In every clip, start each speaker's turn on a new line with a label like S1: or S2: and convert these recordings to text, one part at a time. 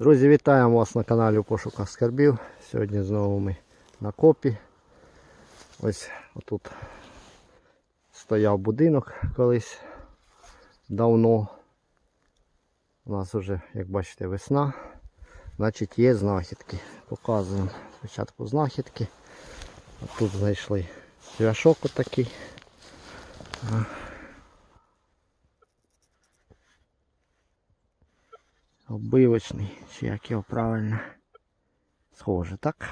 S1: Друзі, вітаємо вас на каналі у пошуках скарбів. Сьогодні знову ми на копі. Ось отут стояв будинок колись давно. У нас вже, як бачите, весна. Значить є знахідки. Показуємо спочатку знахідки. Тут знайшли цвяшок отакий. Оббивочний, чи як його правильно. Схоже, так?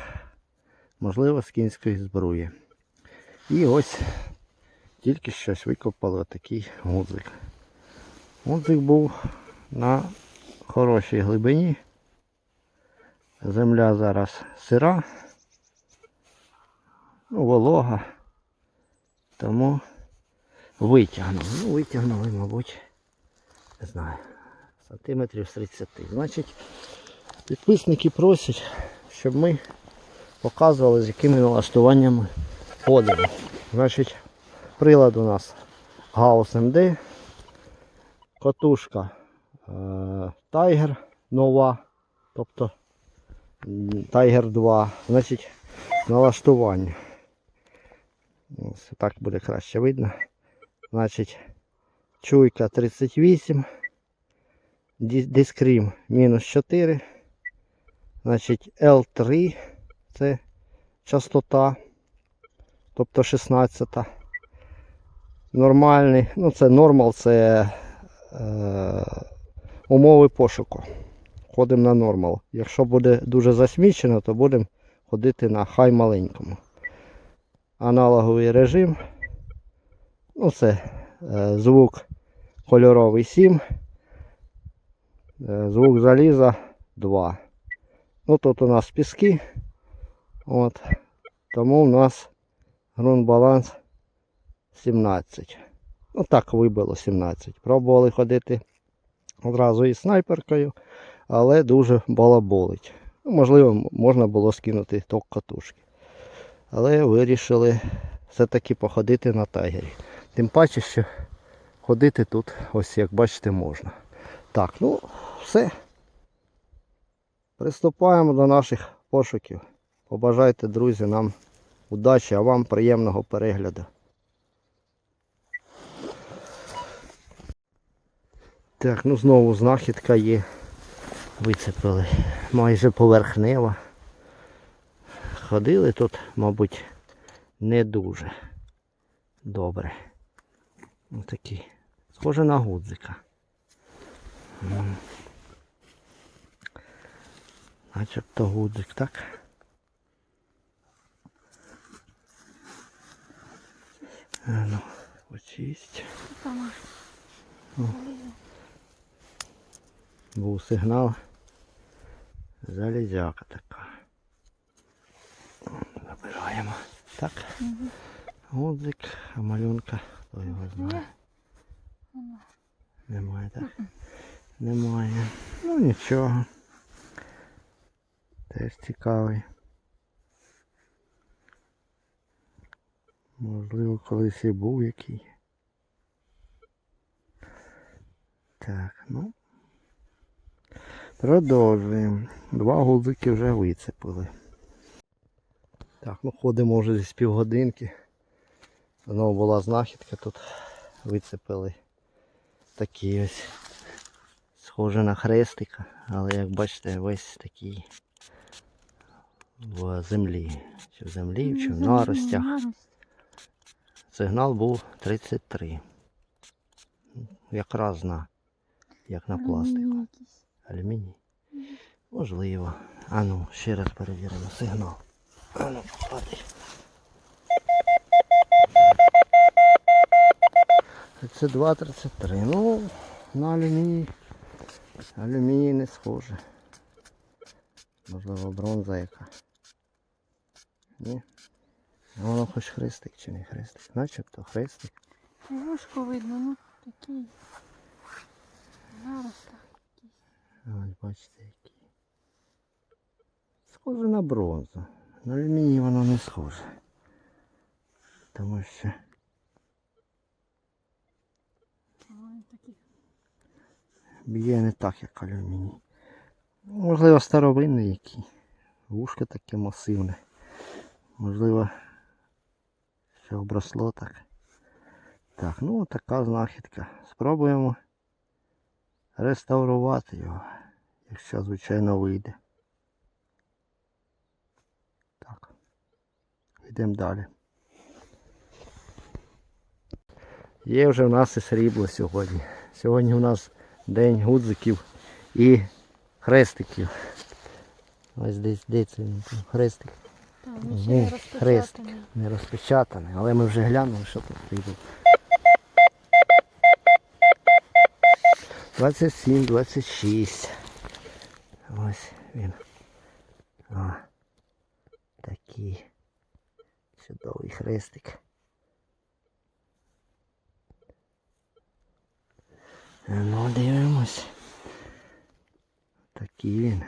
S1: Можливо, з кінської зброї. І ось тільки щось викопали отакий гудзик. Гудзик був на хорошій глибині. Земля зараз сира, ну, волога. Тому витягнули. Ну, витягнули, мабуть, не знаю, сантиметрів з 30. Значить, підписники просять, щоб ми показували, з якими налаштуваннями ходимо. Значить, прилад у нас Гаус МД, катушка е, Tiger нова, тобто Tiger 2, значить налаштування. Ось так буде краще видно. Значить, чуйка 38, ді- дискрім мінус 4, значить L3 це частота, тобто 16. Нормальний, ну це нормал, це е, умови пошуку. Ходимо на нормал. Якщо буде дуже засмічено, то будемо ходити на хай маленькому. Аналоговий режим. Ну це е, звук кольоровий 7. Е, звук заліза 2. Ну тут у нас піски. От. Тому у нас ґрунт баланс 17. Ну так вибило 17. Пробували ходити одразу із снайперкою, але дуже балаболить. Ну, можливо, можна було скинути ток катушки. Але вирішили все-таки походити на тайгері. Тим паче, що ходити тут, ось як бачите, можна. Так, ну все. Приступаємо до наших пошуків. Побажайте, друзі, нам удачі, а вам приємного перегляду. Так, ну знову знахідка є. Вицепили майже поверхнева. Ходили тут, мабуть, не дуже добре. Ось такі. Схоже на гудзика. Начебто гудзик, так? А ну, почисть.
S2: Сама.
S1: Був сигнал. Залізяка така. Забираємо. Так. Гудзик, а малюнка, хто його знає. Немає, так? Немає. Ну нічого. Теж цікавий. Можливо, колись і був який. Так, ну. Продовжуємо. Два гудзики вже вицепили. Так, ну ходимо вже десь півгодинки. Знову була знахідка тут. Вицепили такий ось схоже на хрестика, але як бачите, весь такий в землі. Чи в землі, чи в наростях. Сигнал був 33. Якраз на, як на пластику. Алюміній? Можливо. А ну, ще раз перевіримо сигнал. А ну, падай. 32, 33. Ну, на алюміній. Алюміній не схоже. Можливо, бронза яка. Ні. А Воно хоч хрестик чи не хрестик. Начебто хрестик.
S2: Важко видно, ну такий. Зараз так.
S1: Ось бачите які. Схоже на бронзу. На алюміній воно не схоже. Тому що
S2: Вони такі.
S1: Б'є не так, як алюміній. Можливо, старовинний який. Вушко таке масивне. Можливо, що обросло так. Так, ну така знахідка. Спробуємо реставрувати його, якщо звичайно вийде. Так. Йдемо далі. Є вже в нас і срібло сьогодні. Сьогодні у нас день гудзиків і хрестиків. Ось десь де це він там хрестик. Ну,
S2: ще не
S1: хрестик.
S2: розпечатаний.
S1: Не розпечатаний, але ми вже глянули, що тут срібло. 27, 26. Ось він. О, такий чудовий хрестик. Ну, дивимось. Такий він.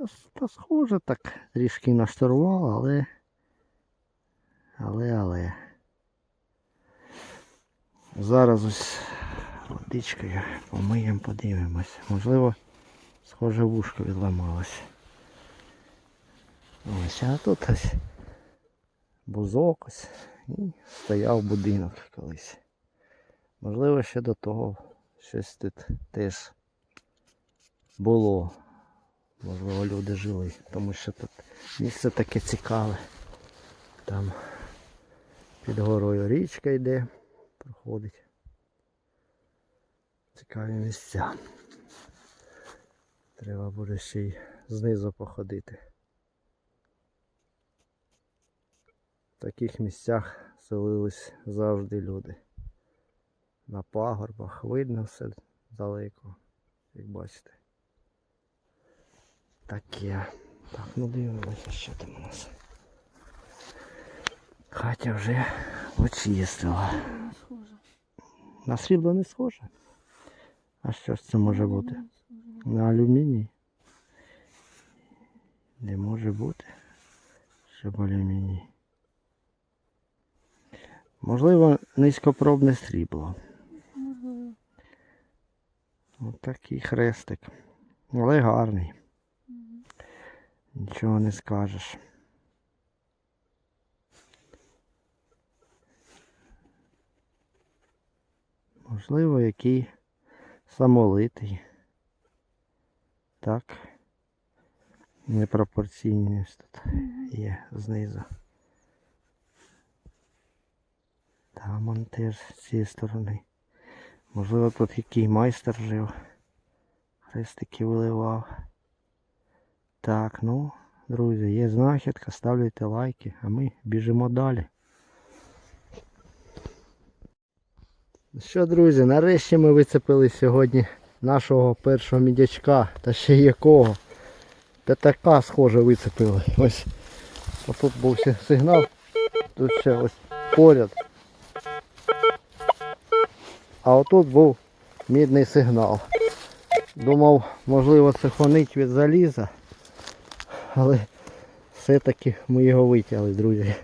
S1: С- та схоже так трішки на штурвал, але. Але, але. Зараз ось водичкою помиємо, подивимось. Можливо, схоже вушко відламалося. Ось, а тут ось бузок ось і стояв будинок колись. Можливо, ще до того щось тут теж було. Можливо, люди жили, тому що тут місце таке цікаве. Там під горою річка йде, проходить. Цікаві місця. Треба буде ще й знизу походити. В таких місцях селились завжди люди. На пагорбах видно все далеко, як бачите. Таке. Так, ну дивимося, що там у нас. Катя вже очистила. На срібло не схоже. А що ж це може бути? На алюміній? Не може бути. Щоб алюміній. Можливо, низькопробне срібло.
S2: Можливо.
S1: Ось такий хрестик. Але гарний. Нічого не скажеш. Можливо, який самолитий. Так. Непропорційність тут є знизу. Там он теж з цієї сторони. Можливо, тут який майстер жив. Хрестики виливав. Так, ну, друзі, є знахідка, ставляйте лайки, а ми біжимо далі. Що, друзі, нарешті ми вицепили сьогодні нашого першого мідячка, та ще якого. П'ятака схоже вицепили. Ось отут був сигнал, тут ще ось поряд. А отут був мідний сигнал. Думав, можливо, це фонить від заліза. Але все-таки ми його витягли, друзі.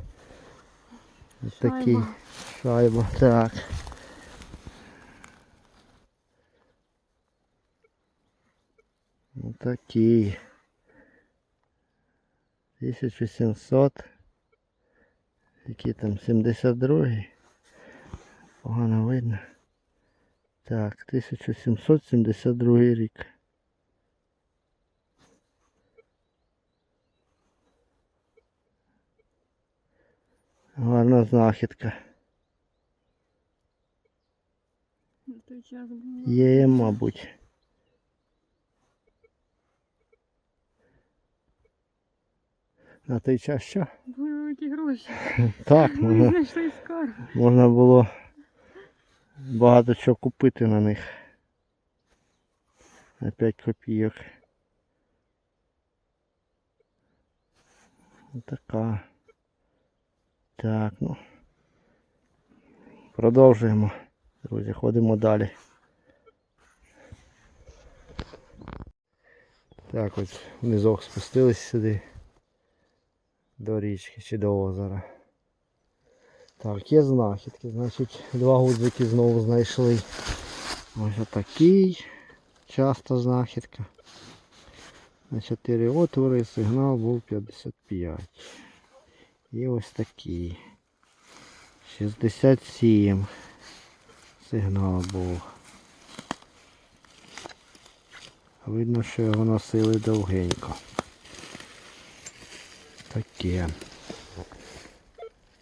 S1: Ось Такий
S2: Шайба.
S1: Так. Ось такий. 1700. Який там 72. Погано видно. Так, 1772 рік. Гарна знахідка. Є, мабуть. На той час що?
S2: Були великі гроші.
S1: Так, можна, можна було багато чого купити на них. На 5 копійок. Така. Так, ну. Продовжуємо. Друзі, ходимо далі. Так, ось внизок спустились сюди. До річки чи до озера. Так, є знахідки. Значить, два гудзики знову знайшли. Ось отакий. часто знахідка. На 4 отвори сигнал був 55. І ось такий. 67 сигнал був. Видно, що його носили довгенько. Таке.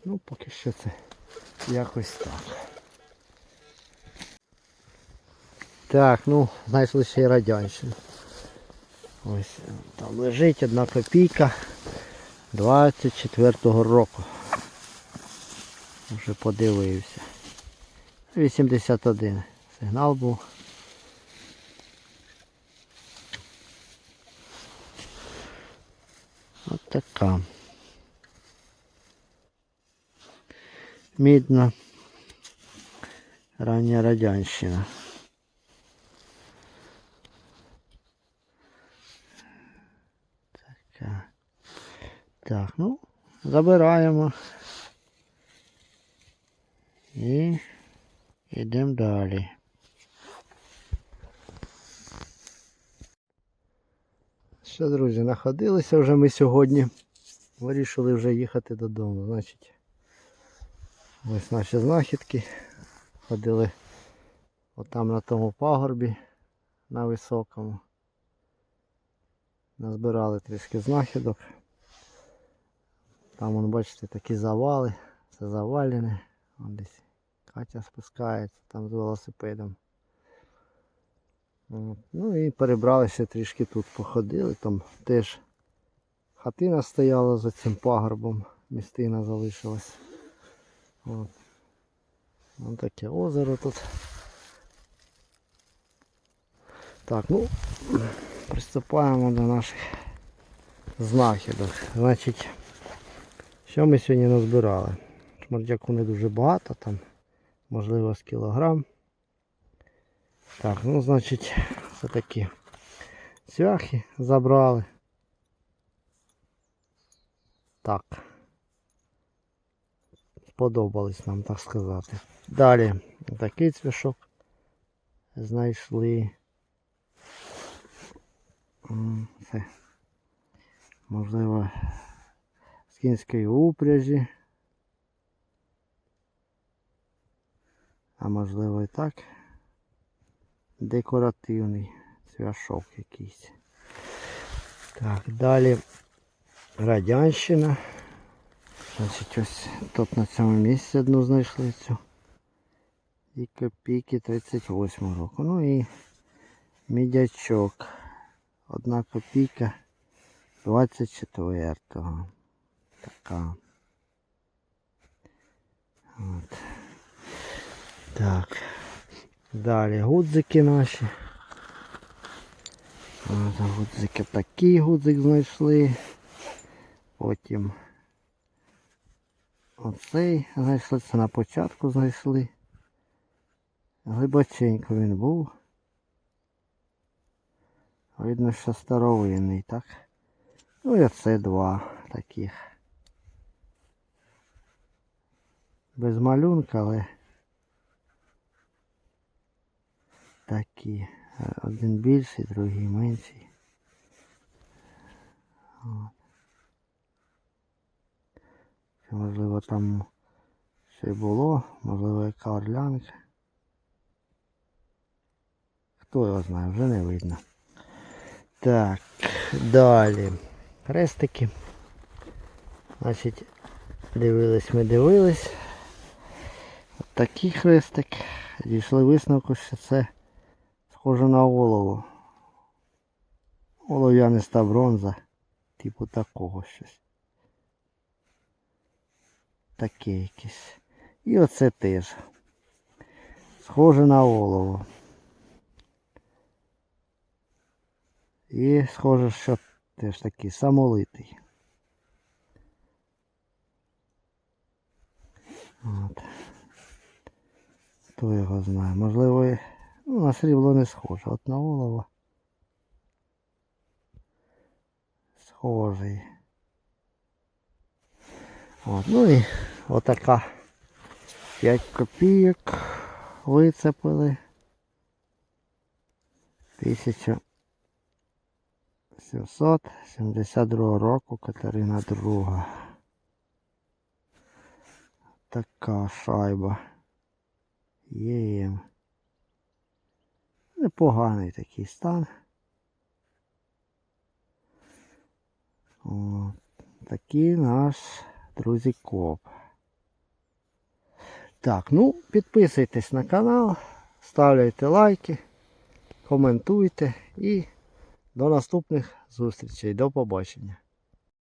S1: Ну, поки що це якось так. Так, ну, знайшли ще й радянщину. Ось там лежить одна копійка 24-го року. Вже подивився. 81 сигнал був. От така. Мідна. Рання радянщина. Така. Так, ну, забираємо. І йдемо далі. Що, друзі, находилися вже ми сьогодні. Вирішили вже їхати додому. Значить, ось наші знахідки. Ходили отам на тому пагорбі на високому. Назбирали трішки знахідок. Там, бачите, такі завали. Це завалене. Вон десь Катя спускається там з велосипедом. Ну і перебралися трішки тут, походили. Там теж хатина стояла за цим пагорбом, містина залишилась. От. Ось таке озеро тут. Так, ну, приступаємо до наших знахідок. Значить, що ми сьогодні назбирали? Шмардяку не дуже багато, там, можливо, з кілограм. Так, ну, значить, це такі цвяхи забрали. Так. Сподобались нам, так сказати. Далі такий цвяшок знайшли. Це, можливо, з кінської упряжі. А можливо і так. Декоративний цвяшок якийсь. Так, далі радянщина. Значить, ось тут на цьому місці одну знайшли цю. І копійки 38 року. Ну і мідячок. Одна копійка 24-го. Така. От. Так. Далі гудзики наші. От, гудзики такий гудзик знайшли. Потім оцей знайшли, це на початку знайшли. Глибоченько він був. Видно, що старовинний, так? Ну і оце два таких. Без малюнка, але такі. Е, Один більший, другий менший. От. Це, можливо там ще було, можливо яка орлянка. Хто його знає, вже не видно. Так, далі. Хрестики. Значить, дивились ми дивились. От такий хрестик. Дійшли висновку, що це схоже на олово. Олов'яниста бронза. Типу такого щось. Таке якесь. І оце теж. Схоже на олово. І схоже, що теж такий самолитий. От. Хто його знає? Можливо, ну, на срібло не схоже. От на олово. Схожий. От, ну і отака 5 копійок вицепили. 1772 року Катерина II. Така шайба. Єм. Непоганий такий стан. О, такий наш друзі коп. Так, ну, підписуйтесь на канал, ставляйте лайки, коментуйте і до наступних зустрічей. До побачення.